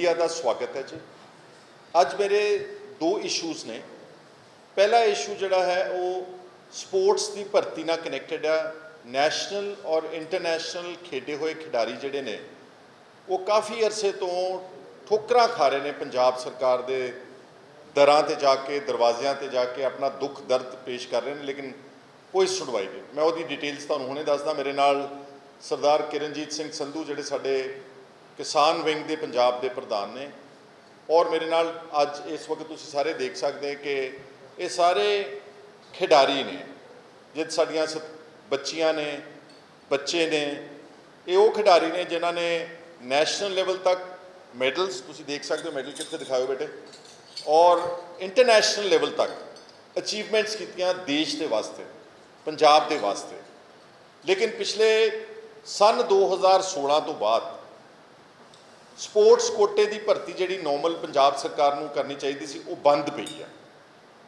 Media ਦਾ ਸਵਾਗਤ ਹੈ ਜੀ। ਅੱਜ ਮੇਰੇ ਦੋ ਇਸ਼ੂਜ਼ ਨੇ। ਪਹਿਲਾ ਇਸ਼ੂ ਜਿਹੜਾ ਹੈ, ਉਹ ਸਪੋਰਟਸ ਦੀ ਭਰਤੀ ਨਾਲ ਕਨੈਕਟਡ ਹੈ ਨੈਸ਼ਨਲ ਔਰ ਇੰਟਰਨੈਸ਼ਨਲ ਖੇਡੇ ਹੋਏ ਖਿਡਾਰੀ ਜਿਹੜੇ ਨੇ, ਉਹ ਕਾਫੀ ਅਰਸੇ ਤੋਂ ਠੋਕਰਾਂ ਖਾ ਰਹੇ ਨੇ ਪੰਜਾਬ ਸਰਕਾਰ ਦੇ ਦਰਾਂ ਤੇ ਜਾ ਕੇ, ਦਰਵਾਜ਼ਿਆਂ ਤੇ ਜਾ ਕੇ ਆਪਣਾ ਦੁੱਖ ਦਰਦ ਪੇਸ਼ ਕਰ ਰਹੇ ਨੇ, ਲੇਕਿਨ ਕੋਈ ਸੁਣਵਾਈ ਨਹੀਂ। ਮੈਂ ਉਹਦੀ ਡਿਟੇਲਸ ਤੁਹਾਨੂੰ ਹੁਣੇ ਦੱਸਦਾ। ਮੇਰੇ ਨਾਲ ਸਰਦਾਰ ਕਿਰਨਜੀਤ ਸਿੰਘ ਸੰਧੂ, ਜਿਹੜੇ ਸਾਡੇ ਕਿਸਾਨ ਵਿੰਗ ਦੇ ਪੰਜਾਬ ਦੇ ਪ੍ਰਧਾਨ ਨੇ। ਔਰ ਮੇਰੇ ਨਾਲ ਅੱਜ ਇਸ ਵਕਤ ਤੁਸੀਂ ਸਾਰੇ ਦੇਖ ਸਕਦੇ ਕਿ ਇਹ ਸਾਰੇ ਖਿਡਾਰੀ ਨੇ ਜਿਹ ਸਾਡੀਆਂ ਸ- ਬੱਚੀਆਂ ਨੇ, ਬੱਚੇ ਨੇ, ਇਹ ਉਹ ਖਿਡਾਰੀ ਨੇ ਜਿਨ੍ਹਾਂ ਨੇ ਨੈਸ਼ਨਲ ਲੈਵਲ ਤੱਕ ਮੈਡਲਸ, ਤੁਸੀਂ ਦੇਖ ਸਕਦੇ ਹੋ ਮੈਡਲ ਕਿੱਥੇ ਦਿਖਾਓ ਬੇਟੇ। ਔਰ ਇੰਟਰਨੈਸ਼ਨਲ ਲੈਵਲ ਤੱਕ ਅਚੀਵਮੈਂਟਸ ਕੀਤੀਆਂ ਦੇਸ਼ ਦੇ ਵਾਸਤੇ, ਪੰਜਾਬ ਦੇ ਵਾਸਤੇ। ਲੇਕਿਨ ਪਿਛਲੇ ਸਨ 2016 ਤੋਂ ਬਾਅਦ ਸਪੋਰਟਸ ਕੋਟੇ ਦੀ ਭਰਤੀ ਜਿਹੜੀ ਨਾਰਮਲ ਪੰਜਾਬ ਸਰਕਾਰ ਨੂੰ ਕਰਨੀ ਚਾਹੀਦੀ ਸੀ, ਉਹ ਬੰਦ ਪਈ ਆ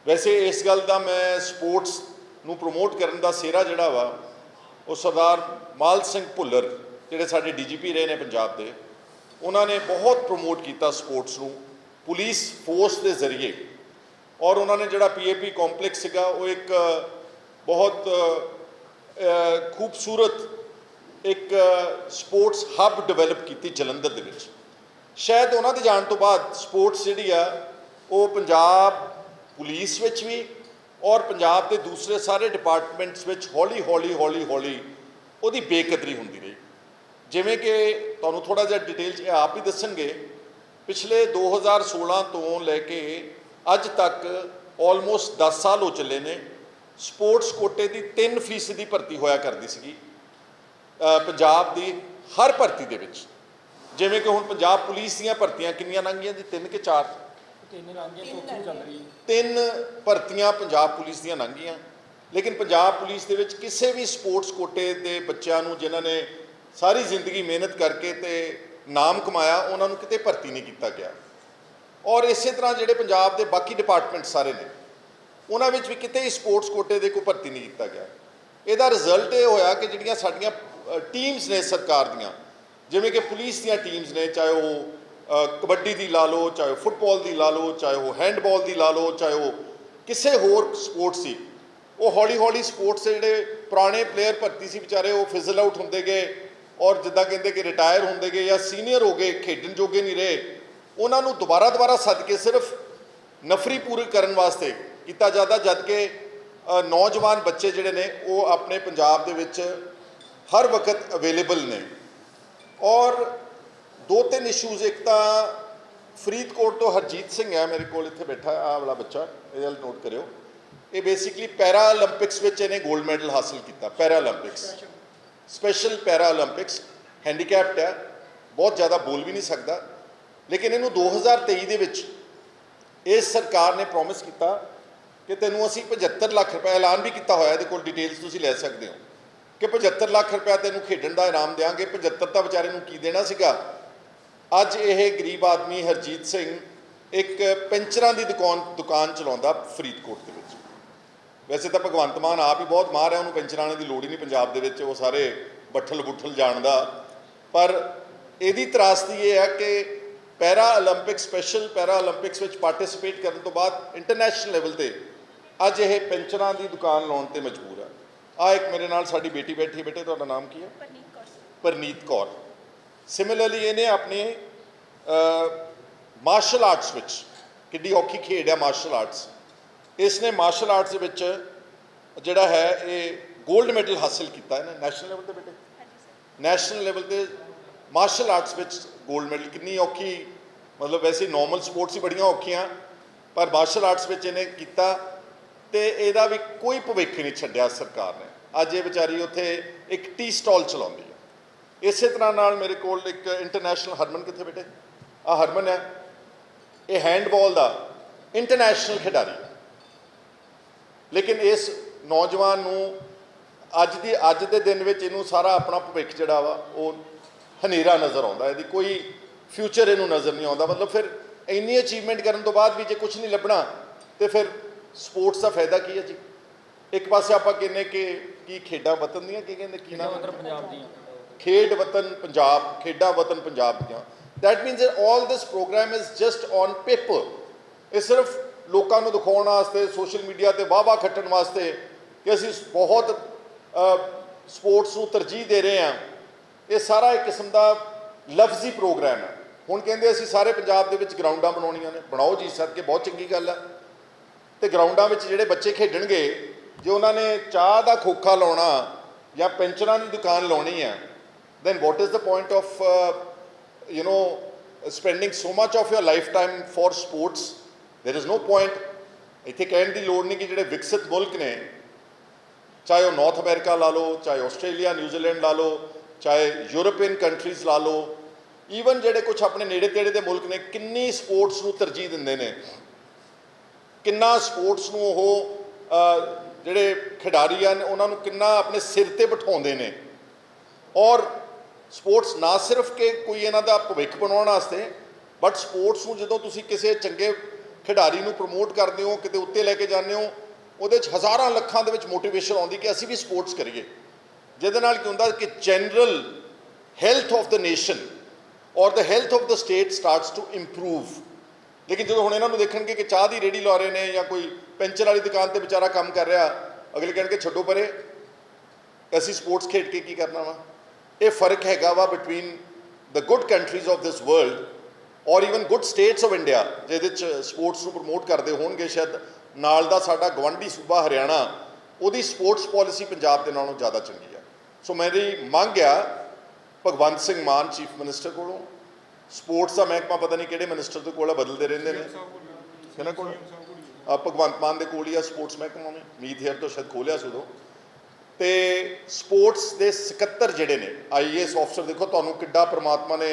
ਵੈਸੇ ਇਸ ਗੱਲ ਦਾ ਮੈਂ ਸਪੋਰਟਸ ਨੂੰ ਪ੍ਰਮੋਟ ਕਰਨ ਦਾ ਸਿਹਰਾ ਜਿਹੜਾ ਵਾ, ਉਹ ਸਰਦਾਰ ਮਾਲ ਸਿੰਘ ਭੁੱਲਰ, ਜਿਹੜੇ ਸਾਡੇ ਡੀਜੀਪੀ ਰਹੇ ਨੇ ਪੰਜਾਬ ਦੇ, ਉਹਨਾਂ ਨੇ ਬਹੁਤ ਪ੍ਰਮੋਟ ਕੀਤਾ ਸਪੋਰਟਸ ਨੂੰ, ਪੁਲਿਸ ਫੋਰਸ ਦੇ ਜ਼ਰੀਏ। ਔਰ ਉਹਨਾਂ ਨੇ ਜਿਹੜਾ ਪੀਏਪੀ ਕੰਪਲੈਕਸ ਸੀਗਾ, ਉਹ ਇੱਕ ਬਹੁਤ ਖੂਬਸੂਰਤ ਇੱਕ ਸਪੋਰਟਸ ਹੱਬ ਡਿਵੈਲਪ ਕੀਤੀ ਜਲੰਧਰ ਦੇ ਵਿੱਚ। ਸ਼ਾਇਦ ਉਹਨਾਂ ਦੇ ਜਾਣ ਤੋਂ ਬਾਅਦ ਸਪੋਰਟਸ ਜਿਹੜੀ ਆ, ਉਹ ਪੰਜਾਬ ਪੁਲਿਸ ਵਿੱਚ ਵੀ ਔਰ ਪੰਜਾਬ ਦੇ ਦੂਸਰੇ ਸਾਰੇ ਡਿਪਾਰਟਮੈਂਟਸ ਵਿੱਚ ਹੌਲੀ ਹੌਲੀ ਹੌਲੀ ਹੌਲੀ ਉਹਦੀ ਬੇਕਦਰੀ ਹੁੰਦੀ ਰਹੀ। ਜਿਵੇਂ ਕਿ ਤੁਹਾਨੂੰ ਥੋੜਾ ਜਿਹਾ ਡਿਟੇਲ 'ਚ ਆਪ ਹੀ ਦੱਸਣਗੇ, ਪਿਛਲੇ 2016 ਤੋਂ ਲੈ ਕੇ ਅੱਜ ਤੱਕ ਆਲਮੋਸਟ 10 ਸਾਲ ਹੋ ਚੱਲੇ ਨੇ ਸਪੋਰਟਸ ਕੋਟੇ ਦੀ 3 ਫੀਸਦੀ ਭਰਤੀ ਹੋਇਆ ਕਰਦੀ ਸੀਗੀ। ਪੰਜਾਬ ਦੀ ਹਰ ਭਰਤੀ ਦੇ ਵਿੱਚ। ਜਿਵੇਂ ਕਿ ਹੁਣ ਪੰਜਾਬ ਪੁਲਿਸ ਦੀਆਂ ਭਰਤੀਆਂ ਕਿੰਨੀਆਂ ਲੰਘੀਆਂ ਜੀ? ਤਿੰਨ ਕਿ ਚਾਰ? ਤਿੰਨ ਲਾਂਘੇ ਚੌਥੀ ਚੱਲ ਰਹੀ ਤਿੰਨ ਭਰਤੀਆਂ ਪੰਜਾਬ ਪੁਲਿਸ ਦੀਆਂ ਲੰਘੀਆਂ। ਲੇਕਿਨ ਪੰਜਾਬ ਪੁਲਿਸ ਦੇ ਵਿੱਚ ਕਿਸੇ ਵੀ ਸਪੋਰਟਸ ਕੋਟੇ ਦੇ ਬੱਚਿਆਂ ਨੂੰ ਜਿਨ੍ਹਾਂ ਨੇ ਸਾਰੀ ਜ਼ਿੰਦਗੀ ਮਿਹਨਤ ਕਰਕੇ ਤੇ ਨਾਮ ਕਮਾਇਆ ਉਹਨਾਂ ਨੂੰ ਕਿਤੇ ਭਰਤੀ ਨਹੀਂ ਕੀਤਾ ਗਿਆ। ਔਰ ਇਸੇ ਤਰ੍ਹਾਂ ਜਿਹੜੇ ਪੰਜਾਬ ਦੇ ਬਾਕੀ ਡਿਪਾਰਟਮੈਂਟ ਸਾਰੇ ਨੇ ਉਹਨਾਂ ਵਿੱਚ ਵੀ ਕਿਤੇ ਸਪੋਰਟਸ ਕੋਟੇ ਦੇ ਕੋਈ ਭਰਤੀ ਨਹੀਂ ਕੀਤਾ ਗਿਆ। ਇਹਦਾ ਰਿਜ਼ਲਟ ਇਹ ਹੋਇਆ ਕਿ ਜਿਹੜੀਆਂ ਸਾਡੀਆਂ ਟੀਮਸ ਨੇ ਸਰਕਾਰ ਦੀਆਂ। ਜਿਵੇਂ ਕਿ ਪੁਲਿਸ ਦੀਆਂ ਟੀਮਸ ਨੇ, ਚਾਹੇ ਉਹ ਕਬੱਡੀ ਦੀ ਲਾ ਲਓ, ਚਾਹੇ ਉਹ ਫੁੱਟਬਾਲ ਦੀ ਲਾ ਲਓ, ਚਾਹੇ ਉਹ ਹੈਂਡਬਾਲ ਦੀ ਲਾ ਲਓ, ਚਾਹੇ ਉਹ ਕਿਸੇ ਹੋਰ ਸਪੋਰਟ ਸੀ। ਉਹ ਹੌਲੀ ਹੌਲੀ ਸਪੋਰਟਸ ਦੇ ਜਿਹੜੇ ਪੁਰਾਣੇ ਪਲੇਅਰ ਭਰਤੀ ਸੀ ਵਿਚਾਰੇ, ਉਹ ਫਿਜ਼ਲ ਆਊਟ ਹੁੰਦੇ ਗਏ ਔਰ ਜਿੱਦਾਂ ਕਹਿੰਦੇ ਕਿ ਰਿਟਾਇਰ ਹੁੰਦੇ ਗਏ ਜਾਂ ਸੀਨੀਅਰ ਹੋ ਗਏ, ਖੇਡਣ ਜੋਗੇ ਨਹੀਂ ਰਹੇ। ਉਹਨਾਂ ਨੂੰ ਦੁਬਾਰਾ ਦੁਬਾਰਾ ਸੱਦ ਕੇ ਸਿਰਫ ਨਫਰੀ ਪੂਰੀ ਕਰਨ ਵਾਸਤੇ ਕੀਤਾ ਜਾਂਦਾ, ਜਦ ਕਿ ਨੌਜਵਾਨ ਬੱਚੇ ਜਿਹੜੇ ਨੇ, ਉਹ ਆਪਣੇ ਪੰਜਾਬ ਦੇ ਵਿੱਚ ਹਰ ਵਕਤ ਅਵੇਲੇਬਲ ਨੇ। ਔਰ ਦੋ ਤਿੰਨ ਇਸ਼ੂਜ਼ ਇੱਕ ਤਾਂ ਫਰੀਦਕੋਟ ਤੋਂ ਹਰਜੀਤ ਸਿੰਘ ਹੈ, ਮੇਰੇ ਕੋਲ ਇੱਥੇ ਬੈਠਾ ਆ ਵਾਲਾ ਬੱਚਾ, ਇਹਦੇ ਨਾਲ ਨੋਟ ਕਰਿਓ। ਇਹ ਬੇਸਿਕਲੀ ਪੈਰਾ 올림픽ਸ ਵਿੱਚ ਇਹਨੇ 골ਡ ਮੈਡਲ ਹਾਸਲ ਕੀਤਾ ਪੈਰਾ 올림픽ਸ ਸਪੈਸ਼ਲ ਪੈਰਾ 올림픽ਸ ਹੈਂਡੀਕੈਪਟ ਹੈ, ਬਹੁਤ ਜ਼ਿਆਦਾ ਬੋਲ ਵੀ ਨਹੀਂ ਸਕਦਾ। ਲੇਕਿਨ ਇਹਨੂੰ 2023 ਦੇ ਵਿੱਚ ਇਸ ਸਰਕਾਰ ਨੇ ਪ੍ਰੋਮਿਸ ਕੀਤਾ ਕਿ ਤੈਨੂੰ ਅਸੀਂ 75 ਲੱਖ ਰੁਪਏ ਐਲਾਨ ਵੀ ਕੀਤਾ ਹੋਇਆ, ਇਹਦੇ ਕੋਲ ਡਿਟੇਲਸ ਤੁਸੀਂ ਲੈ ਸਕਦੇ ਹੋ। ਕਿ 75 ਲੱਖ ਰੁਪਏ ਤੈਨੂੰ ਖੇਡਣ ਦਾ ਇਨਾਮ ਦੇਾਂਗੇ 75 ਤਾਂ ਵਿਚਾਰੇ ਨੂੰ ਕੀ ਦੇਣਾ ਸੀਗਾ? ਅੱਜ ਇਹ ਗਰੀਬ ਆਦਮੀ ਹਰਜੀਤ ਸਿੰਘ ਇੱਕ ਪੈਂਚਰਾਂ ਦੀ ਦੁਕਾਨ ਦੁਕਾਨ ਚਲਾਉਂਦਾ ਫਰੀਦਕੋਟ ਦੇ ਵਿੱਚ। ਵੈਸੇ ਤਾਂ ਭਗਵੰਤ ਮਾਨ ਆਪ ਹੀ ਬਹੁਤ ਮਾਰ ਹੈ ਉਹਨੂੰ ਪੈਂਚਰਾਂ ਦੀ ਲੋੜ ਹੀ ਨਹੀਂ ਪੰਜਾਬ ਦੇ ਵਿੱਚ, ਉਹ ਸਾਰੇ ਬੱਠਲ ਬੁੱਠਲ ਜਾਣਦਾ। ਪਰ ਇਹਦੀ ਤਰਾਸਦੀ ਇਹ ਹੈ ਕਿ ਪੈਰਾ 올림픽 ਸਪੈਸ਼ਲ ਪੈਰਾ 올림픽ਸ ਵਿੱਚ ਪਾਰਟਿਸਿਪੇਟ ਕਰਨ ਤੋਂ ਬਾਅਦ ਇੰਟਰਨੈਸ਼ਨਲ ਲੈਵਲ ਤੇ ਅੱਜ ਇਹ ਪੈਂਚਰਾਂ ਦੀ ਦੁਕਾਨ ਲਾਉਣ ਤੇ ਮਜਬੂਰ ਹੈ। ਆ ਇੱਕ ਮੇਰੇ ਨਾਲ ਸਾਡੀ ਬੇਟੀ ਬੈਠੀ ਹੈ ਬੇਟੇ ਤੁਹਾਡਾ ਨਾਮ ਕੀ ਹੈ? ਪਰਨੀਤ ਕੌਰ। ਪਰਨੀਤ ਕੌਰ। ਸਿਮਿਲਰਲੀ ਇਹਨੇ ਆਪਣੇ ਮਾਰਸ਼ਲ ਆਰਟਸ ਵਿੱਚ ਕਿੱਡੀ ਔਖੀ ਖੇਡ ਹੈ ਮਾਰਸ਼ਲ ਆਰਟਸ ਇਸ ਨੇ ਮਾਰਸ਼ਲ ਆਰਟਸ ਦੇ ਵਿੱਚ ਜਿਹੜਾ ਹੈ ਇਹ 골ਡ ਮੈਡਲ ਹਾਸਲ ਕੀਤਾ ਇਹਨੇ। ਨੈਸ਼ਨਲ ਲੈਵਲ ਤੇ ਬੇਟੇ? ਹਾਂਜੀ ਸਰ। ਨੈਸ਼ਨਲ ਲੈਵਲ ਤੇ ਮਾਰਸ਼ਲ ਆਰਟਸ ਵਿੱਚ 골ਡ ਮੈਡਲ ਕਿੰਨੀ ਔਖੀ ਮਤਲਬ ਵੈਸੇ ਨਾਰਮਲ ਸਪੋਰਟਸ ਹੀ ਬੜੀਆਂ ਔਖੀਆਂ ਪਰ ਮਾਰਸ਼ਲ ਆਰਟਸ ਵਿੱਚ ਇਹਨੇ ਕੀਤਾ ਤੇ ਇਹਦਾ ਵੀ ਕੋਈ ਭਵਿੱਖ ਨਹੀਂ ਛੱਡਿਆ ਸਰਕਾਰ ਨੇ। ਅੱਜ ਇਹ ਵਿਚਾਰੀ ਉੱਥੇ ਇੱਕ ਟੀ ਸਟਾਲ ਚਲਾਉਂਦੀ ਹੈ। ਇਸੇ ਤਰ੍ਹਾਂ ਨਾਲ ਮੇਰੇ ਕੋਲ ਇੱਕ ਇੰਟਰਨੈਸ਼ਨਲ ਹਰਮਨ ਕਿੱਥੇ ਬੈਠੇ ਆ ਹਰਮਨ ਹੈ। ਇਹ ਹੈਂਡਬਾਲ ਦਾ ਇੰਟਰਨੈਸ਼ਨਲ ਖਿਡਾਰੀ ਹੈ। ਲੇਕਿਨ ਇਸ ਨੌਜਵਾਨ ਨੂੰ ਅੱਜ ਦੀ, ਅੱਜ ਦੇ ਦਿਨ ਵਿੱਚ ਇਹਨੂੰ ਸਾਰਾ ਆਪਣਾ ਭਵਿੱਖ ਜਿਹੜਾ ਵਾ, ਉਹ ਹਨੇਰਾ ਨਜ਼ਰ ਆਉਂਦਾ। ਇਹਦੀ ਕੋਈ ਫਿਊਚਰ ਇਹਨੂੰ ਨਜ਼ਰ ਨਹੀਂ ਆਉਂਦਾ। ਮਤਲਬ ਫਿਰ ਇੰਨੀ ਅਚੀਵਮੈਂਟ ਕਰਨ ਤੋਂ ਬਾਅਦ ਵੀ ਜੇ ਕੁਝ ਨਹੀਂ ਲੱਭਣਾ, ਤੇ ਫਿਰ ਸਪੋਰਟਸ ਦਾ ਫਾਇਦਾ ਕੀ ਹੈ ਜੀ? ਇੱਕ ਪਾਸੇ ਆਪਾਂ ਕਹਿੰਦੇ ਕਿ ਕੀ ਖੇਡਾਂ ਵਤਨ ਦੀਆਂ ਕੀ ਕਹਿੰਦੇ ਕੀ ਨਾਮ ਪੰਜਾਬ ਦੀਆਂ। ਖੇਡ ਵਤਨ ਪੰਜਾਬ ਖੇਡਾਂ ਵਤਨ ਪੰਜਾਬ ਦੀਆਂ। That means that all this program is just on paper. ਇਹ ਸਿਰਫ ਲੋਕਾਂ ਨੂੰ ਦਿਖਾਉਣ ਵਾਸਤੇ ਸੋਸ਼ਲ ਮੀਡੀਆ ਤੇ ਵਾਹ-ਵਾਹ ਖੱਟਣ ਵਾਸਤੇ ਕਿ ਅਸੀਂ ਬਹੁਤ ਸਪੋਰਟਸ ਨੂੰ ਤਰਜੀਹ ਦੇ ਰਹੇ ਹਾਂ। ਇਹ ਸਾਰਾ ਇੱਕ ਕਿਸਮ ਦਾ ਲਫ਼ਜ਼ੀ ਪ੍ਰੋਗਰਾਮ ਹੈ। ਹੁਣ ਕਹਿੰਦੇ ਅਸੀਂ ਸਾਰੇ ਪੰਜਾਬ ਦੇ ਵਿੱਚ ਗਰਾਊਂਡਾਂ ਬਣਾਉਣੀਆਂ ਨੇ। ਬਣਾਓ ਜੀ ਸਰ ਕੇ ਬਹੁਤ ਚੰਗੀ ਗੱਲ ਹੈ। ਤੇ ਗਰਾਊਂਡਾਂ ਵਿੱਚ ਜਿਹੜੇ ਬੱਚੇ ਖੇਡਣਗੇ ਜੇ ਉਹਨਾਂ ਨੇ ਚਾਹ ਦਾ ਖੋਖਾ ਲਾਉਣਾ ਜਾਂ ਪੈਂਚਰਾਂ ਦੀ ਦੁਕਾਨ ਲਾਉਣੀ ਹੈ then what is the point of uh, you know spending so much of your lifetime for sports? There is no point. ਇੱਥੇ ਕਹਿਣ ਦੀ ਲੋੜ ਨਹੀਂ ਕਿ ਜਿਹੜੇ ਵਿਕਸਿਤ ਮੁਲਕ ਨੇ ਚਾਹੇ ਉਹ ਨਾਰਥ ਅਮਰੀਕਾ ਲਾ ਲਓ ਚਾਹੇ ਆਸਟ੍ਰੇਲੀਆ ਨਿਊਜ਼ੀਲੈਂਡ ਲਾ ਲਓ ਚਾਹੇ ਯੂਰਪੀਅਨ ਕੰਟਰੀਜ਼ ਲਾ ਲਓ ਈਵਨ ਜਿਹੜੇ ਕੁਝ ਆਪਣੇ ਨੇੜੇ ਤੇੜੇ ਦੇ ਮੁਲਕ ਨੇ ਕਿੰਨੀ ਸਪੋਰਟਸ ਨੂੰ ਤਰਜੀਹ ਦਿੰਦੇ ਨੇ। ਕਿੰਨਾ ਸਪੋਰਟਸ ਨੂੰ ਉਹ ਜਿਹੜੇ ਖਿਡਾਰੀ ਹਨ, ਉਹਨਾਂ ਨੂੰ ਕਿੰਨਾ ਆਪਣੇ ਸਿਰ ਤੇ ਬਿਠਾਉਂਦੇ ਨੇ। ਔਰ ਸਪੋਰਟਸ ਨਾ ਸਿਰਫ ਕਿ ਕੋਈ ਇਹਨਾਂ ਦਾ ਭਵਿੱਖ ਬਣਾਉਣ ਵਾਸਤੇ, ਬਟ ਸਪੋਰਟਸ ਨੂੰ ਜਦੋਂ ਤੁਸੀਂ ਕਿਸੇ ਚੰਗੇ ਖਿਡਾਰੀ ਨੂੰ ਪ੍ਰਮੋਟ ਕਰਦੇ ਹੋ, ਕਿਤੇ ਉੱਤੇ ਲੈ ਕੇ ਜਾਂਦੇ ਹੋ, ਉਹਦੇ 'ਚ ਹਜ਼ਾਰਾਂ ਲੱਖਾਂ ਦੇ ਵਿੱਚ ਮੋਟੀਵੇਸ਼ਨ ਆਉਂਦੀ ਕਿ ਅਸੀਂ ਵੀ ਸਪੋਰਟਸ ਕਰੀਏ। ਜਿਹਦੇ ਨਾਲ ਕੀ ਹੁੰਦਾ ਕਿ general health of the nation ਔਰ the health of the state starts to improve ਲੇਕਿਨ ਜਦੋਂ ਹੁਣ ਇਹਨਾਂ ਨੂੰ ਦੇਖਣਗੇ ਕਿ ਚਾਹ ਦੀ ਰੇੜੀ ਲਾ ਰਹੇ ਨੇ ਜਾਂ ਕੋਈ ਪੈਂਚਰ ਵਾਲੀ ਦੁਕਾਨ ਤੇ ਵਿਚਾਰਾ ਕੰਮ ਕਰ ਰਿਹਾ, ਅਗਲੇ ਕਹਿਣਗੇ, ਛੱਡੋ ਪਰੇ। ਅਸੀਂ ਸਪੋਰਟਸ ਖੇਡ ਕੇ ਕੀ ਕਰਨਾ ਵਾ? ਇਹ ਫ਼ਰਕ ਹੈਗਾ ਵਾ between the good countries of this world ਔਰ even good states of India ਜਿਹਦੇ ਚ ਸਪੋਰਟਸ ਨੂੰ ਪ੍ਰਮੋਟ ਕਰਦੇ ਹੋਣਗੇ ਸ਼ਾਇਦ। ਨਾਲ ਦਾ ਸਾਡਾ ਗਵੰਡੀ ਸੂਬਾ ਹਰਿਆਣਾ, ਉਹਦੀ ਸਪੋਰਟਸ ਪਾਲਿਸੀ ਪੰਜਾਬ ਦੇ ਨਾਲੋਂ ਜ਼ਿਆਦਾ ਚੰਗੀ ਆ। ਸੋ ਮੇਰੀ ਮੰਗ ਆ ਭਗਵੰਤ ਸਿੰਘ ਮਾਨ ਚੀਫ ਮਿਨਿਸਟਰ ਕੋਲੋਂ ਸਪੋਰਟਸ ਦਾ ਮਹਿਕਮਾ ਪਤਾ ਨਹੀਂ ਕਿਹੜੇ ਮਿਨਿਸਟਰ ਦੇ ਕੋਲ ਆ, ਬਦਲਦੇ ਰਹਿੰਦੇ ਨੇ। ਕਿਹਨਾਂ ਕੋਲ? ਆ, ਭਗਵੰਤ ਮਾਨ ਦੇ ਕੋਲ ਹੀ ਆ ਸਪੋਰਟਸ ਮਹਿਕਮਾ ਨੇ ਮੀਤ ਹੇਅਰ ਤੋਂ ਸ਼ਾਇਦ ਖੋਲਿਆ ਸੀ ਉਦੋਂ। ਤੇ ਸਪੋਰਟਸ ਦੇ ਸਕੱਤਰ ਜਿਹੜੇ ਨੇ ਆਈਏਐਸ ਅਫਸਰ ਦੇਖੋ ਤੁਹਾਨੂੰ ਕਿੱਡਾ ਪ੍ਰਮਾਤਮਾ ਨੇ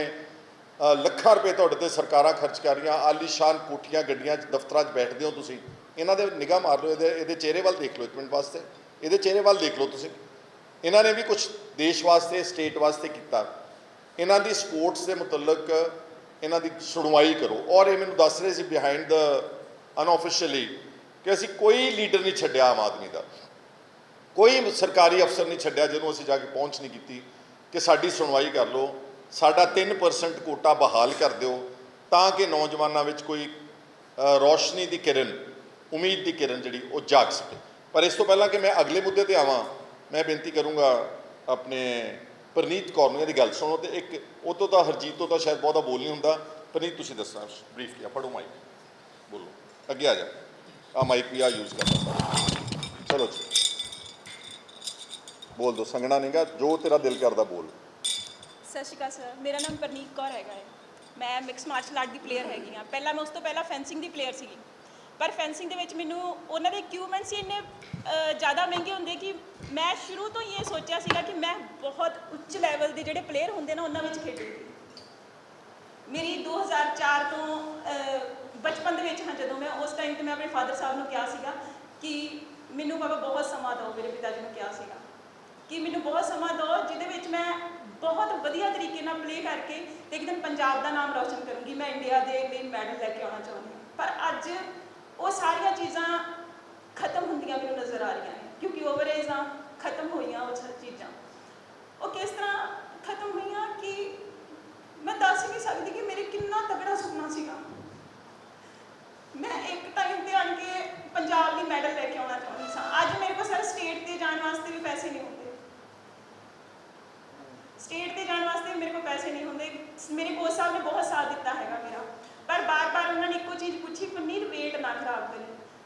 ਲੱਖਾਂ ਰੁਪਏ ਤੁਹਾਡੇ ਤੇ ਸਰਕਾਰਾਂ ਖਰਚ ਕਰ ਰਹੀਆਂ। ਆਲੀਸ਼ਾਨ ਕੋਠੀਆਂ, ਗੱਡੀਆਂ 'ਚ ਦਫ਼ਤਰਾਂ 'ਚ ਬੈਠਦੇ ਹੋ ਤੁਸੀਂ। ਇਹਨਾਂ ਦੇ ਨਿਗਾਹ ਮਾਰ ਲਓ, ਇਹਦੇ ਇਹਦੇ ਚਿਹਰੇ ਵੱਲ ਦੇਖ ਲਓ ਇੱਕ ਮਿੰਟ ਵਾਸਤੇ। ਇਹਦੇ ਚਿਹਰੇ ਵੱਲ ਦੇਖ ਲਓ ਤੁਸੀਂ। ਇਹਨਾਂ ਨੇ ਵੀ ਕੁਝ ਦੇਸ਼ ਵਾਸਤੇ, ਸਟੇਟ ਵਾਸਤੇ ਕੀਤਾ। ਇਹਨਾਂ ਦੀ ਸਪੋਰਟਸ ਦੇ ਮੁਤਲਕ ਇਹਨਾਂ ਦੀ ਸੁਣਵਾਈ ਕਰੋ। ਔਰ ਇਹ ਮੈਨੂੰ ਦੱਸ ਰਹੇ ਸੀ ਬਿਹਾਈਂਡ ਦ ਅਨਆਫੀਸ਼ੀਅਲੀ ਕਿ ਅਸੀਂ ਕੋਈ ਲੀਡਰ ਨਹੀਂ ਛੱਡਿਆ ਆਮ ਆਦਮੀ ਦਾ। ਕੋਈ ਸਰਕਾਰੀ ਅਫਸਰ ਨਹੀਂ ਛੱਡਿਆ ਜਿਹਨੂੰ ਅਸੀਂ ਜਾ ਕੇ ਪਹੁੰਚ ਨਹੀਂ ਕੀਤੀ ਕਿ ਸਾਡੀ ਸੁਣਵਾਈ ਕਰ ਲਓ। ਸਾਡਾ 3% ਕੋਟਾ ਬਹਾਲ ਕਰ ਦਿਓ ਤਾਂ ਕਿ ਨੌਜਵਾਨਾਂ ਵਿੱਚ ਕੋਈ ਅ, ਰੌਸ਼ਨੀ ਦੀ ਕਿਰਨ ਉਮੀਦ ਦੀ ਕਿਰਨ ਜਿਹੜੀ ਉਹ ਜਾਗ ਸਕੇ। ਪਰ ਇਸ ਤੋਂ ਪਹਿਲਾਂ ਕਿ ਮੈਂ ਅਗਲੇ ਮੁੱਦੇ ਤੇ ਆਵਾਂ ਮੈਂ ਬੇਨਤੀ ਕਰੂੰਗਾ ਆਪਣੇ ਪ੍ਰਨੀਤ ਕੌਰ ਨੂੰ ਇਹਦੀ ਗੱਲ ਸੁਣੋ ਤੇ ਇੱਕ ਉਹ ਤੋਂ ਤਾਂ ਹਰਜੀਤ ਤੋਂ ਤਾਂ ਸ਼ਾਇਦ ਬਹੁਤਾ ਬੋਲ ਨਹੀਂ ਹੁੰਦਾ। ਪ੍ਰਨੀਤ, ਤੁਸੀਂ ਦੱਸਣਾ ਬਰੀਫ ਕੀ ਫੜੋ ਮਾਈਕ ਬੋਲੋ। ਅੱਗੇ ਆ ਜਾ। ਆ ਮਾਈਕ ਵੀ ਆ ਯੂਜ਼ ਕਰਨਾ ਚਲੋ ਜੀ। ਬੋਲ ਦੋ ਸੰਗਣਾ ਨਹੀਂਗਾ। ਜੋ ਤੇਰਾ ਦਿਲ ਕਰਦਾ ਬੋਲ। ਸਤਿ ਸ਼੍ਰੀ ਅਕਾਲ ਸਰ ਮੇਰਾ ਨਾਮ ਪਰਨੀਤ ਕੌਰ ਹੈਗਾ ਹੈ। ਮੈਂ ਮਿਕਸ ਮਾਰਸ਼ਲ ਆਰਟ ਦੀ ਪਲੇਅਰ ਹੈਗੀ ਆ ਪਹਿਲਾਂ ਮੈਂ ਉਸ ਤੋਂ ਪਹਿਲਾਂ ਫੈਂਸਿੰਗ ਦੀ ਪਲੇਅਰ ਸੀਗੀ। ਪਰ ਫੈਂਸਿੰਗ ਦੇ ਵਿੱਚ ਮੈਨੂੰ ਉਹਨਾਂ ਦੇ ਇਕਵਿਪਮੈਂਟਸ ਹੀ ਇੰਨੇ ਅਹ, ਜ਼ਿਆਦਾ ਮਹਿੰਗੇ ਹੁੰਦੇ ਕਿ ਮੈਂ ਸ਼ੁਰੂ ਤੋਂ ਹੀ ਇਹ ਸੋਚਿਆ ਸੀਗਾ ਕਿ ਮੈਂ ਬਹੁਤ ਉੱਚ ਲੈਵਲ ਦੇ ਜਿਹੜੇ ਪਲੇਅਰ ਹੁੰਦੇ ਨੇ ਉਹਨਾਂ ਵਿੱਚ ਖੇਡੂੰਗੀ ਮੇਰੀ 2004 ਤੋਂ ਅਹ, ਬਚਪਨ ਦੇ ਵਿੱਚ ਹਾਂ ਜਦੋਂ ਮੈਂ ਉਸ ਟਾਈਮ ਤੇ ਮੈਂ ਆਪਣੇ ਫਾਦਰ ਸਾਹਿਬ ਨੂੰ ਕਿਹਾ ਸੀਗਾ ਕਿ ਮੈਨੂੰ ਬਾਬਾ ਬਹੁਤ ਸਮਾਂ ਦਿਓ ਮੇਰੇ ਪਿਤਾ ਜੀ ਨੂੰ ਕਿਹਾ ਸੀਗਾ ਕਿ ਮੈਨੂੰ ਬਹੁਤ ਸਮਾਂ ਦਿਓ ਜਿਹਦੇ ਵਿੱਚ ਮੈਂ ਬਹੁਤ ਵਧੀਆ ਤਰੀਕੇ ਨਾਲ ਪਲੇ ਕਰਕੇ ਤੇ ਇੱਕ ਦਿਨ ਪੰਜਾਬ ਦਾ ਨਾਮ ਰੌਸ਼ਨ ਕਰੂੰਗੀ। ਮੈਂ ਇੰਡੀਆ ਦੇ ਲਈ ਮੈਡਲ ਲੈ ਕੇ ਆਉਣਾ ਚਾਹੁੰਦੀ ਹਾਂ। ਪਰ ਅੱਜ ਉਹ ਸਾਰੀਆਂ ਚੀਜ਼ਾਂ ਖਤਮ ਹੁੰਦੀਆਂ ਮੈਨੂੰ ਨਜ਼ਰ ਆ ਰਹੀਆਂ ਨੇ, ਕਿਉਂਕਿ ਓਵਰੇਜਾਂ ਖਤਮ ਹੋਈਆਂ ਉਹ ਚੀਜ਼ਾਂ। ਉਹ ਕਿਸ ਤਰ੍ਹਾਂ ਖਤਮ ਹੋਈਆਂ ਕਿ ਮੈਂ ਦੱਸ ਨਹੀਂ ਸਕਦੀ ਕਿ ਮੇਰੇ ਕਿੰਨਾ ਤਗੜਾ ਸੁਪਨਾ ਸੀਗਾ। ਮੈਂ ਇੱਕ ਟਾਈਮ ਤੇ ਆਣ ਕੇ ਪੰਜਾਬ ਦੀ ਮੈਡਲ ਲੈ ਕੇ ਆਉਣਾ ਚਾਹੁੰਦੀ ਸਾਂ। ਅੱਜ ਮੇਰੇ ਕੋਲ ਸਰ ਸਟੇਟ ਤੇ ਜਾਣ ਵਾਸਤੇ ਵੀ ਪੈਸੇ ਨਹੀਂ ਹੁੰਦੇ। ਸਟੇਟ ਤੇ ਜਾਣ ਵਾਸਤੇ ਮੇਰੇ ਕੋਲ ਪੈਸੇ ਨਹੀਂ ਹੁੰਦੇ। ਮੇਰੇ ਕੋਚ ਸਾਹਿਬ ਨੇ ਬਹੁਤ ਸਾਥ ਦਿੱਤਾ ਹੈਗਾ ਮੇਰਾ। ਬਾਰ-ਬਾਰ ਉਹਨਾਂ ਨੇ ਇੱਕੋ ਚੀਜ਼ ਪੁੱਛੀ, ਪਨੀਰ ਵੇਟ ਨਾ ਖਰਾਬ ਕਰੀ।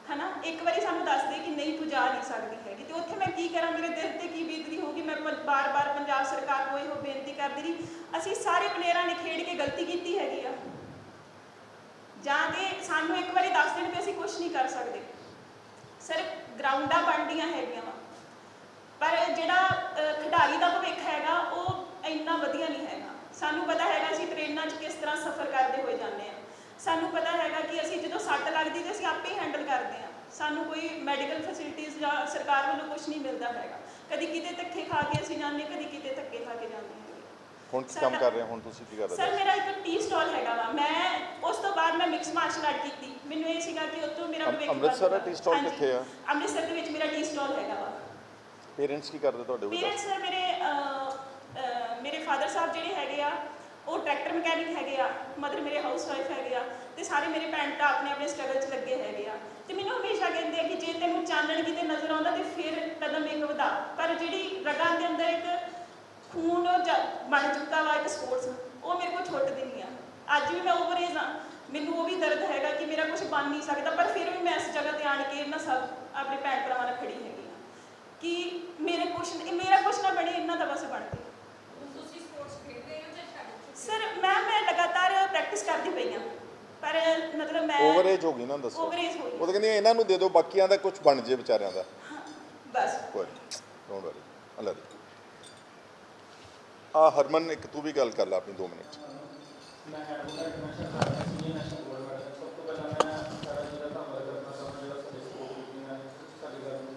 ਹਨਾ? ਇੱਕ ਵਾਰੀ ਸਾਨੂੰ ਦੱਸ ਦੇ ਕਿ ਨਹੀਂ, ਤੂੰ ਜਾ ਨਹੀਂ ਸਕਦੀ ਹੈਗੀ। ਤੇ ਉੱਥੇ ਮੈਂ ਕੀ ਕਰਾਂ? ਮੇਰੇ ਦਿਲ ਤੇ ਕੀ ਬੀਤਦੀ ਹੋਊਗੀ? ਮੈਂ ਬਾਰ-ਬਾਰ ਪੰਜਾਬ ਸਰਕਾਰ ਨੂੰ ਇਹੋ ਬੇਨਤੀ ਕਰਦੀ ਰਹੀ। ਅਸੀਂ ਸਾਰੇ ਪਲੇਅਰਾਂ ਨੇ ਖੇਡ ਕੇ ਗਲਤੀ ਕੀਤੀ ਹੈਗੀ ਆ। ਜਾਂ ਤੇ ਸਾਨੂੰ ਇੱਕ ਵਾਰੀ ਦੱਸ ਦੇਣ ਵੀ ਅਸੀਂ ਕੁਝ ਨਹੀਂ ਕਰ ਸਕਦੇ। ਸਰ ਗਰਾਊਂਡਾਂ ਬਣਦੀਆਂ ਹੈਗੀਆਂ ਵਾ। ਪਰ ਜਿਹੜਾ ਖਿਡਾਰੀ ਦਾ ਭਵਿੱਖ ਹੈਗਾ, ਉਹ ਇੰਨਾ ਵਧੀਆ ਨਹੀਂ ਹੈਗਾ। ਸਾਨੂੰ ਪਤਾ ਹੈਗਾ ਅਸੀਂ ਟ੍ਰੇਨਾਂ 'ਚ ਕਿਸ ਤਰ੍ਹਾਂ ਸਫ਼ਰ ਕਰਦੇ ਹੋਏ ਜਾਂਦੇ ਆ। ਸਾਨੂੰ ਪਤਾ ਹੈਗਾ ਕਿ ਅਸੀਂ ਜਦੋਂ ਸੱਟ ਲੱਗਦੀ ਤੇ ਅਸੀਂ ਆਪੇ ਹੀ ਹੈਂਡਲ ਕਰਦੇ ਆ ਸਾਨੂੰ ਕੋਈ ਮੈਡੀਕਲ ਫੈਸਿਲਿਟੀਜ਼ ਜਾਂ ਸਰਕਾਰ ਵੱਲੋਂ ਕੁਝ ਨਹੀਂ ਮਿਲਦਾ ਹੈਗਾ। ਕਦੀ ਕਿਤੇ ਧੱਕੇ ਖਾ ਕੇ ਅਸੀਂ ਜਾਂਦੇ ਕਦੀ ਕਿਤੇ ਧੱਕੇ ਖਾ ਕੇ ਜਾਂਦੇ ਹੈਗੇ ਹੁਣ ਕੀ ਕੰਮ ਕਰ ਰਹੇ ਹੋ? ਹੁਣ ਤੁਸੀਂ ਕੀ ਕਰ ਸਰ ਰਹੇ ਮੇਰਾ ਇੱਕ ਟੀ ਸਟਾਲ ਹੈਗਾ ਵਾ। ਮੈਂ ਉਸ ਤੋਂ ਬਾਅਦ ਮੈਂ ਮਿਕਸ ਮਾਰਸ਼ਲ ਆਰਟ ਕੀਤੀ। ਮੈਨੂੰ ਇਹ ਸੀਗਾ ਕਿ ਉੱਥੋਂ ਮੇਰਾ ਅੰਮ- ਭਵਿੱਖ ਅੰਮ੍ਰਿਤਸਰ ਦਾ tea stall ਹਾਂਜੀ। ਕਿੱਥੇ ਆ? ਅੰਮ੍ਰਿਤਸਰ ਦੇ ਵਿੱਚ ਮੇਰਾ ਟੀ ਸਟਾਲ ਹੈਗਾ ਵਾ। ਪੇਰੈਂਟਸ ਕੀ ਕਰਦੇ ਤੁਹਾਡੇ ਕੋਲ? ਪੇਰੈਂਟਸ ਸਰ ਮੇਰੇ ਅਹ, ਅਹ, ਮੇਰੇ ਫਾਦਰ ਸਾਹਿਬ ਜਿਹੜੇ ਹੈਗੇ ਆ ਉਹ ਟਰੈਕਟਰ ਮਕੈਨਿਕ ਹੈਗੇ ਆ, ਮਦਰ ਮੇਰੇ ਹਾਊਸ ਵਾਈਫ ਹੈਗੇ ਆ ਤੇ ਸਾਰੇ ਮੇਰੇ ਭੈਣ ਭਰਾ ਆਪਣੇ ਆਪਣੇ ਸਟਰਗਲ 'ਚ ਲੱਗੇ ਹੈਗੇ ਆ। ਤੇ ਮੈਨੂੰ ਹਮੇਸ਼ਾ ਕਹਿੰਦੇ ਆ ਕਿ ਜੇ ਤੈਨੂੰ ਚਾਨਣ ਕਿਤੇ ਨਜ਼ਰ ਆਉਂਦਾ ਤੇ ਫਿਰ ਕਦਮ ਇੱਕ ਵਧਾ। ਪਰ ਜਿਹੜੀ ਰਗਾਂ ਦੇ ਅੰਦਰ ਇੱਕ ਖੂਨ ਬਣ ਚੁੱਕਾ ਵਾ ਇੱਕ ਸਪੋਰਟਸ ਉਹ ਮੇਰੇ ਕੋਲ ਛੁੱਟਦੀ ਨਹੀਂ ਆ। ਅੱਜ ਵੀ ਮੈਂ ਓਵਰ ਏਜ ਆ, ਮੈਨੂੰ ਉਹ ਵੀ ਦਰਦ ਹੈਗਾ ਕਿ ਮੇਰਾ ਕੁਝ ਬਣ ਨਹੀਂ ਸਕਦਾ, ਪਰ ਫਿਰ ਵੀ ਮੈਂ ਇਸ ਜਗ੍ਹਾ ਤੇ ਆਣ ਕੇ ਇਹਨਾਂ ਸਭ ਆਪਣੇ ਭੈਣ ਭਰਾਵਾਂ ਨਾਲ ਖੜੀ ਹੈਗੀ ਆ। ਕਿ ਮੇਰੇ ਕੁਛ, ਮੇਰਾ ਕੁਛ ਨਾ ਬਣੇ ਇਹਨਾਂ ਦਾ ਬਸ ਬਣ ਕੇ ਤੁਸੀਂ ਸਪੋਰਟਸ ਖੇਡਦੇ ਹੋ ਜਾਂ ਛੱਡ ਚੁੱਕੇ ਸਰ ਮੈਂ ਮੈਂ ਲਗਾਤਾਰ ਪ੍ਰੈਕਟਿਸ ਕਰਦੀ ਪਈ ਹਾਂ। ਪਰ ਮਤਲਬ ਮੈਂ ਓਵਰਏਜ ਹੋ ਗਈ ਨਾ ਦੱਸੋ। ਓਵਰਏਜ ਹੋਈ ਉਹ ਤਾਂ ਕਹਿੰਦੀ ਇਹਨਾਂ ਨੂੰ ਦੇ ਦਿਓ ਬਾਕੀਆਂ ਦਾ ਕੁਝ ਬਣ ਜੇ ਵਿਚਾਰਿਆਂ ਦਾ। ਬਸ। ਕੋਈ ਡੋਂਟ ਵਰੀ ਅੱਲਾ ਦੀ। ਆ ਹਰਮਨ ਇੱਕ ਤੂੰ ਵੀ ਗੱਲ ਕਰ ਲੈ ਆਪਣੀ 2 ਮਿੰਟ। 'ਚ। ਮੈਂ ਹੈਡਵੋਕੇਟ ਇੰਟਰਨੈਸ਼ਨਲ ਕਰਦਾ ਸੀਨੀਅਰ ਨੈਸ਼ਨਲ ਗੋਲਡ ਮੈਡਲ ਸਭ ਤੋਂ ਪਹਿਲਾਂ ਮੈਂ ਸਾਰਾ ਜਿਹੜਾ ਧੰਨਵਾਦ ਕਰਨਾ ਚਾਹੁੰਦਾ ਜਿਹੜਾ ਸਾਡੇ ਸਪੋਰਟ ਕੀਤੀ ਨੇ ਸਾਡੀ ਗੱਲ ਨੂੰ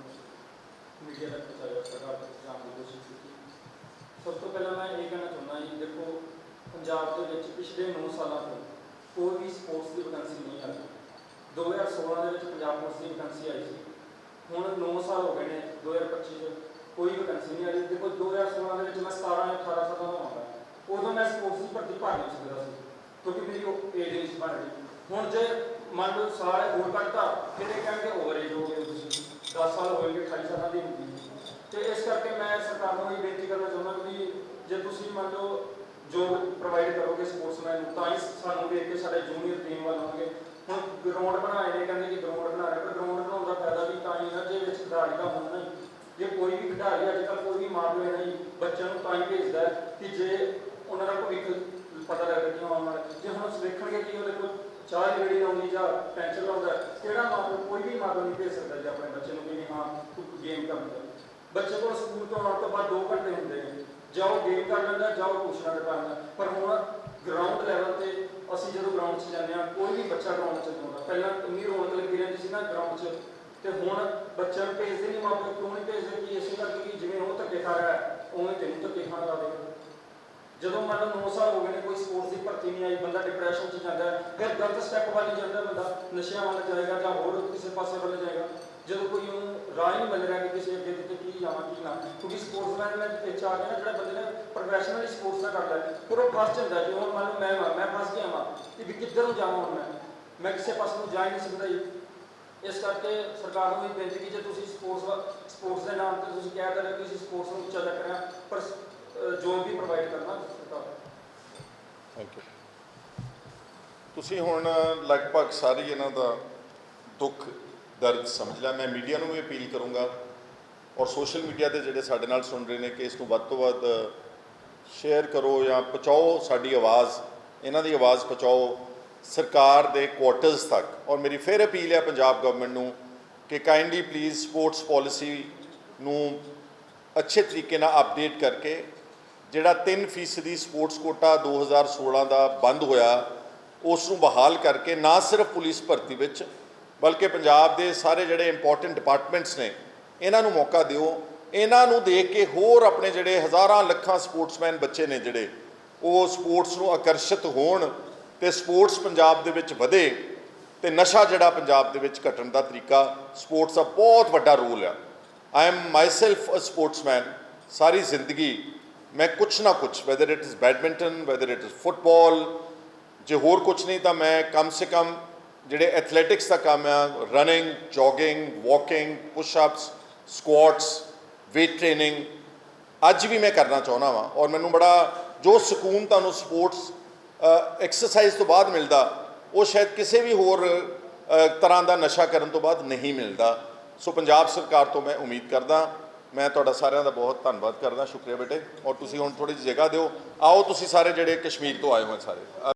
ਮੀਡੀਆ ਤੱਕ ਪਹੁੰਚਾਇਆ ਸਰਕਾਰ ਤੱਕ ਪਹੁੰਚਾਉਣ ਦੀ ਕੋਸ਼ਿਸ਼ ਕੀਤੀ ਸਭ ਤੋਂ ਪਹਿਲਾਂ ਮੈਂ ਇਹ ਕਹਿਣਾ ਚਾਹੁੰਦਾ ਜੀ ਦੇਖੋ ਪੰਜਾਬ ਦੇ ਵਿੱਚ ਪਿਛਲੇ 9 ਸਾਲਾਂ ਤੋਂ ਕੋਈ ਵੀ ਸਪੋਰਟਸ ਦੀ ਵੈਕੈਂਸੀ ਨਹੀਂ ਆਈ। 2016 ਦੇ ਵਿੱਚ ਪੰਜਾਬ ਪੁਲਿਸ ਦੀ ਵੈਕੈਂਸੀ ਆਈ ਸੀ। ਹੁਣ 9 ਸਾਲ ਹੋ ਗਏ ਨੇ 2025 ਚ ਕੋਈ ਵੈਕੈਂਸੀ ਨਹੀਂ ਆਈ। ਦੇਖੋ 2016 ਦੇ ਵਿੱਚ ਮੈਂ 17 ਜਾਂ 18 ਸਾਲਾਂ ਦਾ ਹੁੰਦਾ ਉਦੋਂ ਮੈਂ ਸਪੋਰਟਸ ਦੀ ਭਰਤੀ ਭਰ ਨਹੀਂ ਸਕਦਾ ਸੀ, ਕਿਉਂਕਿ ਮੇਰੀ ਉਹ ਏਜ ਨਹੀਂ ਬਣ ਰਹੀ ਹੁਣ ਜੇ ਮੰਨ ਲਓ ਸਾਰੇ ਹੋਰ ਘੱਟਦਾ ਫਿਰ ਇਹ ਕਹਿਣਗੇ ਓਵਰ ਏਜ ਹੋ ਗਏ ਤੁਸੀਂ। 10 ਸਾਲ ਹੋਣਗੇ 28 ਸਾਲਾਂ ਦੀ ਹੁੰਦੀ ਤੇ ਇਸ ਕਰਕੇ ਮੈਂ ਸਰਕਾਰ ਨੂੰ ਇਹ ਬੇਨਤੀ ਕਰਨਾ ਚਾਹੁੰਦਾ ਕਿ ਜੇ ਤੁਸੀਂ ਮੰਨ ਲਓ ਜੋ ਪ੍ਰੋਵਾਈਡ ਕਰੋਗੇ ਸਪੋਰਟਸਮੈਨ ਨੂੰ, ਤਾਂ ਹੀ ਸਾਨੂੰ ਵੇਖ ਕੇ ਸਾਡੇ ਜੂਨੀਅਰ ਟੀਮ ਵੱਲ ਆਉਣਗੇ। ਹੁਣ ਗਰਾਊਂਡ ਬਣਾਏ ਨੇ, ਕਹਿੰਦੇ ਕਿ ਗਰਾਊਂਡ ਬਣਾ ਰਹੇ, ਪਰ ਗਰਾਊਂਡ ਬਣਾਉਣ ਦਾ ਫਾਇਦਾ ਵੀ ਤਾਂ ਹੀ ਨਾ ਜੇ ਵਿੱਚ ਖਿਡਾਰੀ ਦਾ ਹੋਣਾ ਨਹੀਂ। ਜੇ ਕੋਈ ਵੀ ਖਿਡਾਰੀ ਅੱਜ ਕੱਲ੍ਹ ਕੋਈ ਵੀ ਮਾਂ ਪਿਓ ਨਹੀਂ ਬੱਚਿਆਂ ਨੂੰ ਤਾਂ ਹੀ ਭੇਜਦਾ ਕਿ ਜੇ ਉਹਨਾਂ ਦਾ ਭਵਿੱਖ ਪਤਾ ਲੱਗ ਕਿ ਆਉਣ ਵਾਲਾ। ਜੇ ਹੁਣ ਉਸ ਵੇਖਣਗੇ ਕਿ ਉਹਦੇ ਕੋਲ ਚਾਹ ਦੀ ਰੇੜੀ ਜਾਂ ਪੈਂਚਰ ਲਾਉਂਦਾ ਕਿਹੜਾ ਮਾਂ ਕੋਈ ਵੀ ਮਾਂ ਨਹੀਂ ਭੇਜ ਸਕਦਾ ਜੇ ਆਪਣੇ ਬੱਚੇ ਨੂੰ ਕਿ ਹਾਂ, ਤੂੰ ਗੇਮ ਕਰਦਾ ਬੱਚੇ ਕੋਲ ਸਕੂਲ ਤੋਂ ਆਉਣ ਤੋਂ ਬਾਅਦ 2 ਘੰਟੇ ਹੁੰਦੇ ਨੇ। ਜਾਓ ਗੇਮ ਕਰ ਲੈਂਦਾ ਜਾਓ ਟਿਊਸ਼ਨਾਂ ਤੇ ਪੜ੍ਹਨਾ ਪਰ ਹੁਣ ਗਰਾਊਂਡ ਲੈਵਲ ਤੇ ਅਸੀਂ ਜਦੋਂ ਗਰਾਊਂਡ 'ਚ ਜਾਂਦੇ ਹਾਂ, ਕੋਈ ਵੀ ਬੱਚਾ ਗਰਾਊਂਡ 'ਚ ਨਹੀਂ ਪਹਿਲਾਂ ਇੰਨੀ ਰੌਣਕ ਲੱਗੀ ਰਹਿੰਦੀ ਸੀ ਨਾ ਗਰਾਊਂਡ 'ਚ। ਤੇ ਹੁਣ ਬੱਚਿਆਂ ਨੂੰ ਭੇਜਦੇ ਨਹੀਂ ਮਾਪੇ, ਕਿਉਂ ਨਹੀਂ ਭੇਜਦੇ? ਕਿ ਇਸੇ ਕਰਕੇ ਕਿ ਜਿਵੇਂ ਉਹ ਧੱਕੇ ਖਾ ਰਿਹਾ ਹੈ, ਉਵੇਂ ਤੈਨੂੰ ਧੱਕੇ ਖਾਣ ਲਾ ਦੇ ਜਦੋਂ ਮੰਨ ਲਓ 9 ਸਾਲ ਹੋ ਗਏ ਨੇ, ਕੋਈ ਸਪੋਰਟਸ ਦੀ ਭਰਤੀ ਨਹੀਂ ਆਈ, ਬੰਦਾ ਡਿਪਰੈਸ਼ਨ 'ਚ ਜਾਂਦਾ ਹੈ, ਫਿਰ ਗਲਤ ਸਟੈਪ ਵੱਲ ਜਾਂਦਾ ਬੰਦਾ, ਨਸ਼ਿਆਂ ਵੱਲ ਜਾਏਗਾ ਜਾਂ ਹੋਰ ਕਿਸੇ ਪਾਸੇ ਵੱਲ ਜਾਏਗਾ। ਜਦੋਂ ਕੋਈ ਉਹਨੂੰ ਰਾਹ ਨਹੀਂ ਮਿਲ ਰਿਹਾ ਕਿ ਕਿਸੇ ਅੱਗੇ ਤੇ ਕੀ ਜਾਵਾਂ ਕੀ ਨਾ। ਕਿਉਂਕਿ ਸਪੋਰਟਸਮੈਨ ਨੇ ਵਿੱਚ ਆ ਕੇ ਨਾ ਜਿਹੜਾ ਬੰਦੇ ਨੇ ਪ੍ਰੋਫੈਸ਼ਨਲੀ ਸਪੋਰਟਸ ਦਾ ਕਰ ਫਿਰ ਉਹ ਫਸ ਜਾਂਦਾ ਜੀ ਹੁਣ ਮੰਨ ਲਓ ਮੈਂ ਵਾਂ, ਮੈਂ ਫਸ ਗਿਆ ਵਾਂ ਕਿ ਕਿੱਧਰ ਨੂੰ ਜਾਵਾਂ ਹੁਣ ਮੈਂ? ਮੈਂ ਕਿਸੇ ਪਾਸੇ ਨੂੰ ਜਾ ਹੀ ਨਹੀਂ ਸਕਦਾ ਜੀ। ਇਸ ਕਰਕੇ ਸਰਕਾਰ ਨੂੰ ਇਹ ਬੇਨਤੀ ਕਿ ਜੇ ਤੁਸੀਂ ਸਪੋਰਟਸ ਸਪੋਰਟਸ ਦੇ ਨਾਮ ਤੇ ਤੁਸੀਂ ਕਹਿ ਰਹੇ ਹੋ ਕਿ ਅਸੀਂ ਸਪੋਰਟਸ ਨੂੰ ਉੱਚਾ ਚੱਕ ਰਹੇ ਹਾਂ ਪਰ ਅਹ, ਵੀ ਪ੍ਰੋਵਾਈਡ ਕਰਨਾ ਸਰਕਾਰ ਥੈਂਕ ਯੂ ਤੁਸੀਂ ਹੁਣ ਲਗਭਗ ਸਾਰੀ ਇਹਨਾਂ ਦਾ ਦੁੱਖ ਦਰਜ ਸਮਝ ਲਿਆ। ਮੈਂ ਮੀਡੀਆ ਨੂੰ ਵੀ ਅਪੀਲ ਕਰੂੰਗਾ ਔਰ ਸੋਸ਼ਲ ਮੀਡੀਆ ਤੇ ਜਿਹੜੇ ਸਾਡੇ ਨਾਲ ਸੁਣ ਰਹੇ ਨੇ ਕਿ ਇਸ ਨੂੰ ਵੱਧ ਤੋਂ ਵੱਧ ਸ਼ੇਅਰ ਕਰੋ ਜਾਂ ਪਹੁੰਚਾਓ ਸਾਡੀ ਆਵਾਜ਼, ਇਹਨਾਂ ਦੀ ਆਵਾਜ਼ ਪਹੁੰਚਾਓ ਸਰਕਾਰ ਦੇ ਕੁਆਟਰਸ ਤੱਕ। ਔਰ ਮੇਰੀ ਫਿਰ ਅਪੀਲ ਹੈ ਪੰਜਾਬ ਗਵਰਨਮੈਂਟ ਨੂੰ ਕਿ ਕਾਈਂਡਲੀ ਪਲੀਜ਼ ਸਪੋਰਟਸ ਪਾਲਿਸੀ ਨੂੰ ਅੱਛੇ ਤਰੀਕੇ ਨਾਲ ਅਪਡੇਟ ਕਰਕੇ ਜਿਹੜਾ 3% ਸਪੋਰਟਸ ਕੋਟਾ 2016 ਦਾ ਬੰਦ ਹੋਇਆ, ਉਸ ਨੂੰ ਬਹਾਲ ਕਰਕੇ ਨਾ ਸਿਰਫ ਪੁਲਿਸ ਭਰਤੀ ਵਿੱਚ ਬਲਕਿ ਪੰਜਾਬ ਦੇ ਸਾਰੇ ਜਿਹੜੇ ਇੰਪੋਰਟੈਂਟ ਡਿਪਾਰਟਮੈਂਟਸ ਨੇ, ਇਹਨਾਂ ਨੂੰ ਮੌਕਾ ਦਿਓ। ਇਹਨਾਂ ਨੂੰ ਦੇਖ ਕੇ ਹੋਰ ਆਪਣੇ ਜਿਹੜੇ ਹਜ਼ਾਰਾਂ ਲੱਖਾਂ ਸਪੋਰਟਸਮੈਨ ਬੱਚੇ ਨੇ ਜਿਹੜੇ, ਉਹ ਸਪੋਰਟਸ ਨੂੰ ਆਕਰਸ਼ਿਤ ਹੋਣ ਤੇ ਸਪੋਰਟਸ ਪੰਜਾਬ ਦੇ ਵਿੱਚ ਵਧੇ ਤੇ ਨਸ਼ਾ ਜਿਹੜਾ ਪੰਜਾਬ ਦੇ ਵਿੱਚ ਘਟਣ ਦਾ ਤਰੀਕਾ ਸਪੋਰਟਸ ਦਾ ਬਹੁਤ ਵੱਡਾ ਰੋਲ ਆ। I am myself a sportsman ਸਾਰੀ ਜ਼ਿੰਦਗੀ। ਮੈਂ ਕੁਛ ਨਾ ਕੁਛ whether it is badminton whether it is football ਜੇ ਹੋਰ ਕੁਛ ਨਹੀਂ ਤਾਂ ਮੈਂ ਕਮ ਸੇ ਕਮ ਜਿਹੜੇ ਐਥਲੈਟਿਕਸ ਦਾ ਕੰਮ ਆ running jogging walking push-ups squats weight training ਅੱਜ ਵੀ ਮੈਂ ਕਰਨਾ ਚਾਹੁੰਦਾ ਵਾਂ ਔਰ ਮੈਨੂੰ ਬੜਾ ਜੋ ਸਕੂਨ ਤੁਹਾਨੂੰ ਸਪੋਰਟਸ ਐਕਸਰਸਾਈਜ਼ ਤੋਂ ਬਾਅਦ ਮਿਲਦਾ, ਉਹ ਸ਼ਾਇਦ ਕਿਸੇ ਵੀ ਹੋਰ ਤਰ੍ਹਾਂ ਦਾ ਨਸ਼ਾ ਕਰਨ ਤੋਂ ਬਾਅਦ ਨਹੀਂ ਮਿਲਦਾ। ਸੋ ਪੰਜਾਬ ਸਰਕਾਰ ਤੋਂ ਮੈਂ ਉਮੀਦ ਕਰਦਾ, ਮੈਂ ਤੁਹਾਡਾ ਸਾਰਿਆਂ ਦਾ ਬਹੁਤ ਧੰਨਵਾਦ ਕਰਦਾ, ਸ਼ੁਕਰੀਆ ਬੇਟੇ। ਔਰ ਤੁਸੀਂ ਹੁਣ ਥੋੜੀ ਜਿਹੀ ਜਗ੍ਹਾ ਦਿਓ। ਆਓ ਤੁਸੀਂ ਸਾਰੇ ਜਿਹੜੇ ਕਸ਼ਮੀਰ ਤੋਂ ਆਏ ਹੋ ਸਾਰੇ।